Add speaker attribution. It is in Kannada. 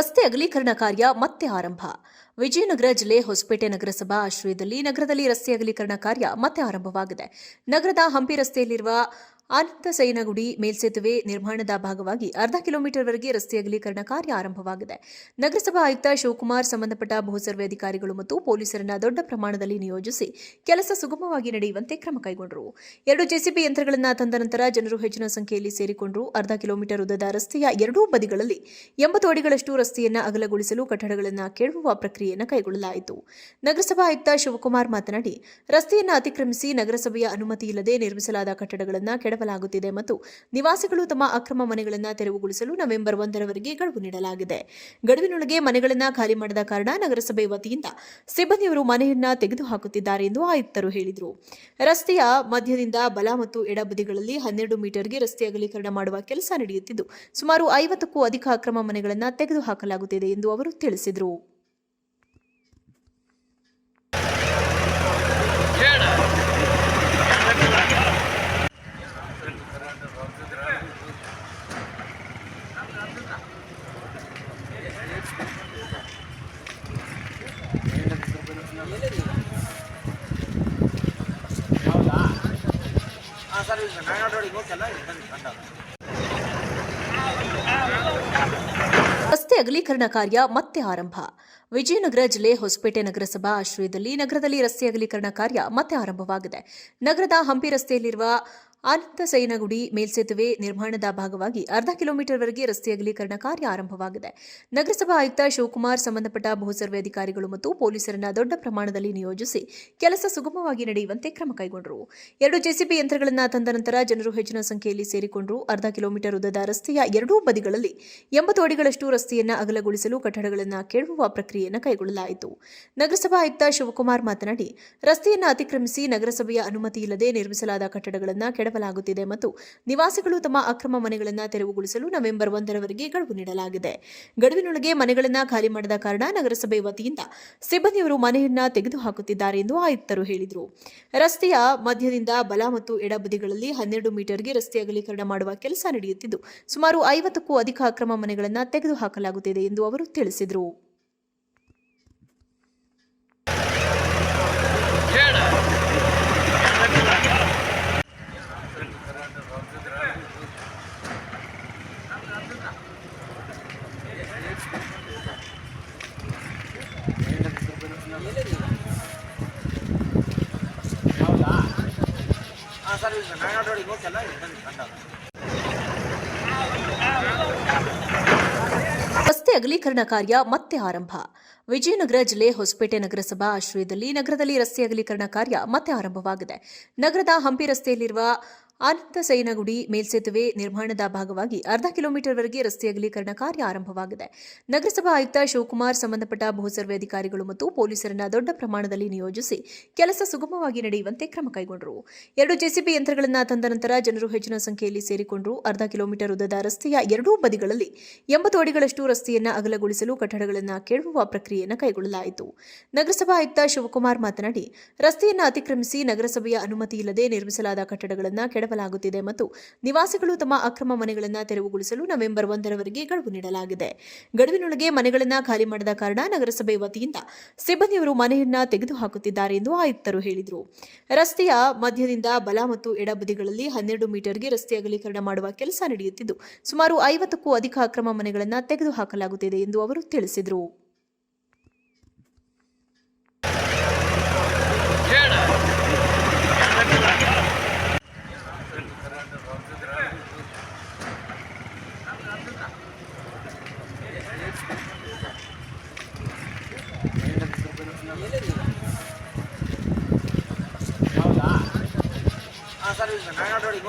Speaker 1: ರಸ್ತೆ ಅಗಲೀಕರಣ ಕಾರ್ಯ ಮತ್ತೆ ಆರಂಭ. ವಿಜಯನಗರ ಜಿಲ್ಲೆ ಹೊಸಪೇಟೆ ನಗರಸಭಾ ಆಶ್ರಯದಲ್ಲಿ ನಗರದಲ್ಲಿ ರಸ್ತೆ ಅಗಲೀಕರಣ ಕಾರ್ಯ ಮತ್ತೆ ಆರಂಭವಾಗಿದೆ. ನಗರದ ಹಂಪಿ ರಸ್ತೆಯಲ್ಲಿರುವ ಆನಂದ ಸೈನಗುಡಿ ಮೇಲ್ಸೇತುವೆ ನಿರ್ಮಾಣದ ಭಾಗವಾಗಿ ಅರ್ಧ ಕಿಲೋಮೀಟರ್ವರೆಗೆ ರಸ್ತೆ ಅಗಲೀಕರಣ ಕಾರ್ಯ ಆರಂಭವಾಗಿದೆ. ನಗರಸಭಾ ಆಯುಕ್ತ ಶಿವಕುಮಾರ್ ಸಂಬಂಧಪಟ್ಟ ಭೂ ಸರ್ವೆ ಅಧಿಕಾರಿಗಳು ಮತ್ತು ಪೊಲೀಸರನ್ನ ದೊಡ್ಡ ಪ್ರಮಾಣದಲ್ಲಿ ನಿಯೋಜಿಸಿ ಕೆಲಸ ಸುಗಮವಾಗಿ ನಡೆಯುವಂತೆ ಕ್ರಮ ಕೈಗೊಂಡರು. ಎರಡು ಜೆಸಿಬಿ ಯಂತ್ರಗಳನ್ನು ತಂದ ನಂತರ ಜನರು ಹೆಚ್ಚಿನ ಸಂಖ್ಯೆಯಲ್ಲಿ ಸೇರಿಕೊಂಡರು. ಅರ್ಧ ಕಿಲೋಮೀಟರ್ ಉದ್ದದ ರಸ್ತೆಯ ಎರಡೂ ಬದಿಗಳಲ್ಲಿ ಎಂಬತ್ತು ಅಡಿಗಳಷ್ಟು ರಸ್ತೆಯನ್ನು ಅಗಲಗೊಳಿಸಲು ಕಟ್ಟಡಗಳನ್ನು ಕೆಡವುವ ಪ್ರಕ್ರಿಯೆಯನ್ನು ಕೈಗೊಳ್ಳಲಾಯಿತು. ನಗರಸಭಾ ಆಯುಕ್ತ ಶಿವಕುಮಾರ್ ಮಾತನಾಡಿ, ರಸ್ತೆಯನ್ನು ಅತಿಕ್ರಮಿಸಿ ನಗರಸಭೆಯ ಅನುಮತಿ ಇಲ್ಲದೆ ನಿರ್ಮಿಸಲಾದ ಕಟ್ಟಡಗಳನ್ನು ಕೆಡವಲಾಗುತ್ತಿದೆ ಮತ್ತು ನಿವಾಸಿಗಳು ತಮ್ಮ ಅಕ್ರಮ ಮನೆಗಳನ್ನು ತೆರವುಗೊಳಿಸಲು ನವೆಂಬರ್ ಒಂದರವರೆಗೆ ಗಡುವು ನೀಡಲಾಗಿದೆ. ಗಡುವಿನೊಳಗೆ ಮನೆಗಳನ್ನು ಖಾಲಿ ಮಾಡದ ಕಾರಣ ನಗರಸಭೆ ವತಿಯಿಂದ ಸಿಬ್ಬಂದಿಯವರು ಮನೆಯನ್ನ ತೆಗೆದುಹಾಕುತ್ತಿದ್ದಾರೆ ಎಂದು ಆಯುಕ್ತರು ಹೇಳಿದರು. ರಸ್ತೆಯ ಮಧ್ಯದಿಂದ ಬಲ ಮತ್ತು ಎಡಬದಿಗಳಲ್ಲಿ ಹನ್ನೆರಡು ಮೀಟರ್ಗೆ ರಸ್ತೆ ಅಗಲೀಕರಣ ಮಾಡುವ ಕೆಲಸ ನಡೆಯುತ್ತಿದ್ದು, ಸುಮಾರು ಐವತ್ತಕ್ಕೂ ಅಧಿಕ ಅಕ್ರಮ ಮನೆಗಳನ್ನು ತೆಗೆದುಹಾಕಲಾಗುತ್ತಿದೆ ಎಂದು ಅವರು ತಿಳಿಸಿದರು. ರಸ್ತೆ ಅಗಲೀಕರಣ ಕಾರ್ಯ ಮತ್ತೆ ಆರಂಭ. ವಿಜಯನಗರ ಜಿಲ್ಲೆ ಹೊಸಪೇಟೆ ನಗರಸಭಾ ಆಶ್ರಯದಲ್ಲಿ ನಗರದಲ್ಲಿ ರಸ್ತೆ ಅಗಲೀಕರಣ ಕಾರ್ಯ ಮತ್ತೆ ಆರಂಭವಾಗಿದೆ. ನಗರದ ಹಂಪಿ ರಸ್ತೆಯಲ್ಲಿರುವ ಆನಂದ ಸೈನಗುಡಿ ಮೇಲ್ಸೇತುವೆ ನಿರ್ಮಾಣದ ಭಾಗವಾಗಿ ಅರ್ಧ ಕಿಲೋಮೀಟರ್ವರೆಗೆ ರಸ್ತೆ ಅಗಲೀಕರಣ ಕಾರ್ಯ ಆರಂಭವಾಗಿದೆ. ನಗರಸಭಾ ಆಯುಕ್ತ ಶಿವಕುಮಾರ್ ಸಂಬಂಧಪಟ್ಟ ಭೂ ಸರ್ವೆ ಅಧಿಕಾರಿಗಳು ಮತ್ತು ಪೊಲೀಸರನ್ನ ದೊಡ್ಡ ಪ್ರಮಾಣದಲ್ಲಿ ನಿಯೋಜಿಸಿ ಕೆಲಸ ಸುಗಮವಾಗಿ ನಡೆಯುವಂತೆ ಕ್ರಮ ಕೈಗೊಂಡರು. ಎರಡು ಜೆಸಿಬಿ ಯಂತ್ರಗಳನ್ನು ತಂದ ನಂತರ ಜನರು ಹೆಚ್ಚಿನ ಸಂಖ್ಯೆಯಲ್ಲಿ ಸೇರಿಕೊಂಡರು. ಅರ್ಧ ಕಿಲೋಮೀಟರ್ ಉದ್ದದ ರಸ್ತೆಯ ಎರಡೂ ಬದಿಗಳಲ್ಲಿ ಎಂಬತ್ತು ಅಡಿಗಳಷ್ಟು ರಸ್ತೆಯನ್ನು ಅಗಲಗೊಳಿಸಲು ಕಟ್ಟಡಗಳನ್ನು ಕೆಡವುವ ಪ್ರಕ್ರಿಯೆಯನ್ನು ಕೈಗೊಳ್ಳಲಾಯಿತು. ನಗರಸಭಾ ಆಯುಕ್ತ ಶಿವಕುಮಾರ್ ಮಾತನಾಡಿ, ರಸ್ತೆಯನ್ನು ಅತಿಕ್ರಮಿಸಿ ನಗರಸಭೆಯ ಅನುಮತಿ ಇಲ್ಲದೆ ನಿರ್ಮಿಸಲಾದ ಕಟ್ಟಡಗಳನ್ನು ಕೆಡವಲಾಗುತ್ತಿದೆ ಮತ್ತು ನಿವಾಸಿಗಳು ತಮ್ಮ ಅಕ್ರಮ ಮನೆಗಳನ್ನು ತೆರವುಗೊಳಿಸಲು ನವೆಂಬರ್ ಒಂದರವರೆಗೆ ಗಡುವು ನೀಡಲಾಗಿದೆ. ಗಡುವಿನೊಳಗೆ ಮನೆಗಳನ್ನು ಖಾಲಿ ಮಾಡದ ಕಾರಣ ನಗರಸಭೆ ವತಿಯಿಂದ ಸಿಬ್ಬಂದಿಯವರು ಮನೆಯನ್ನ ತೆಗೆದುಹಾಕುತ್ತಿದ್ದಾರೆ ಎಂದು ಆಯುಕ್ತರು ಹೇಳಿದರು. ರಸ್ತೆಯ ಮಧ್ಯದಿಂದ ಬಲ ಮತ್ತು ಎಡಬದಿಗಳಲ್ಲಿ ಹನ್ನೆರಡು ಮೀಟರ್ಗೆ ರಸ್ತೆ ಅಗಲೀಕರಣ ಮಾಡುವ ಕೆಲಸ ನಡೆಯುತ್ತಿದ್ದು, ಸುಮಾರು ಐವತ್ತಕ್ಕೂ ಅಧಿಕ ಅಕ್ರಮ ಮನೆಗಳನ್ನು ತೆಗೆದುಹಾಕಲಾಗುತ್ತಿದೆ ಎಂದು ಅವರು ತಿಳಿಸಿದರು
Speaker 2: ಹಾಂ ಸರ್ ಈಗ ನಾಗಾಡ್ ರೋಡಿಗೆ ಹೋಗ್ತಲ್ಲ ಇಲ್ಲಿ ಬನ್ನಿ ಕಂಡಾಗ
Speaker 1: ರಸ್ತೆ ಅಗಲೀಕರಣ ಕಾರ್ಯ ಮತ್ತೆ ಆರಂಭ. ವಿಜಯನಗರ ಜಿಲ್ಲೆ ಹೊಸಪೇಟೆ ನಗರಸಭಾ ಆಶ್ರಯದಲ್ಲಿ ನಗರದಲ್ಲಿ ರಸ್ತೆ ಅಗಲೀಕರಣ ಕಾರ್ಯ ಮತ್ತೆ ಆರಂಭವಾಗಿದೆ. ನಗರದ ಹಂಪಿ ರಸ್ತೆಯಲ್ಲಿರುವ ಆನಂದ ಸೈನಗುಡಿ ಮೇಲ್ಸೇತುವೆ ನಿರ್ಮಾಣದ ಭಾಗವಾಗಿ ಅರ್ಧ ಕಿಲೋಮೀಟರ್ವರೆಗೆ ರಸ್ತೆ ಅಗಲೀಕರಣ ಕಾರ್ಯ ಆರಂಭವಾಗಿದೆ. ನಗರಸಭಾ ಆಯುಕ್ತ ಶಿವಕುಮಾರ್ ಸಂಬಂಧಪಟ್ಟ ಭೂಸರ್ವೆ ಅಧಿಕಾರಿಗಳು ಮತ್ತು ಪೊಲೀಸರನ್ನ ದೊಡ್ಡ ಪ್ರಮಾಣದಲ್ಲಿ ನಿಯೋಜಿಸಿ ಕೆಲಸ ಸುಗಮವಾಗಿ ನಡೆಯುವಂತೆ ಕ್ರಮ ಕೈಗೊಂಡರು. ಎರಡು ಜೆಸಿಬಿ ಯಂತ್ರಗಳನ್ನು ತಂದ ನಂತರ ಜನರು ಹೆಚ್ಚಿನ ಸಂಖ್ಯೆಯಲ್ಲಿ ಸೇರಿಕೊಂಡರು. ಅರ್ಧ ಕಿಲೋಮೀಟರ್ ಉದ್ದದ ರಸ್ತೆಯ ಎರಡೂ ಬದಿಗಳಲ್ಲಿ ಎಂಬತ್ತು ಅಡಿಗಳಷ್ಟು ರಸ್ತೆಯನ್ನು ಅಗಲಗೊಳಿಸಲು ಕಟ್ಟಡಗಳನ್ನು ಕೆಡವುವ ಪ್ರಕ್ರಿಯೆಯನ್ನು ಕೈಗೊಳ್ಳಲಾಯಿತು. ನಗರಸಭಾ ಆಯುಕ್ತ ಶಿವಕುಮಾರ್ ಮಾತನಾಡಿ, ರಸ್ತೆಯನ್ನು ಅತಿಕ್ರಮಿಸಿ ನಗರಸಭೆಯ ಅನುಮತಿ ಇಲ್ಲದೆ ನಿರ್ಮಿಸಲಾದ ಕಟ್ಟಡಗಳನ್ನು ಕೆಡವಲಾಗುತ್ತಿದೆ ಮತ್ತು ನಿವಾಸಿಗಳು ತಮ್ಮ ಅಕ್ರಮ ಮನೆಗಳನ್ನು ತೆರವುಗೊಳಿಸಲು ನವೆಂಬರ್ ಒಂದರವರೆಗೆ ಗಡುವು ನೀಡಲಾಗಿದೆ. ಗಡುವಿನೊಳಗೆ ಮನೆಗಳನ್ನು ಖಾಲಿ ಮಾಡದ ಕಾರಣ ನಗರಸಭೆ ವತಿಯಿಂದ ಸಿಬ್ಬಂದಿಯವರು ಮನೆಯನ್ನ ತೆಗೆದುಹಾಕುತ್ತಿದ್ದಾರೆ ಎಂದು ಆಯುಕ್ತರು ಹೇಳಿದರು. ರಸ್ತೆಯ ಮಧ್ಯದಿಂದ ಬಲ ಮತ್ತು ಎಡಬದಿಗಳಲ್ಲಿ ಹನ್ನೆರಡು ಮೀಟರ್ಗೆ ರಸ್ತೆ ಅಗಲೀಕರಣ ಮಾಡುವ ಕೆಲಸ ನಡೆಯುತ್ತಿದ್ದು, ಸುಮಾರು ಐವತ್ತಕ್ಕೂ ಅಧಿಕ ಅಕ್ರಮ ಮನೆಗಳನ್ನು ತೆಗೆದುಹಾಕಲಾಗುತ್ತಿದೆ ಎಂದು ಅವರು ತಿಳಿಸಿದರು.
Speaker 2: ಹಾಂ ಸರ್ ಈಗ ನಾಗಾಡ್ ರೋಡಿಗೆ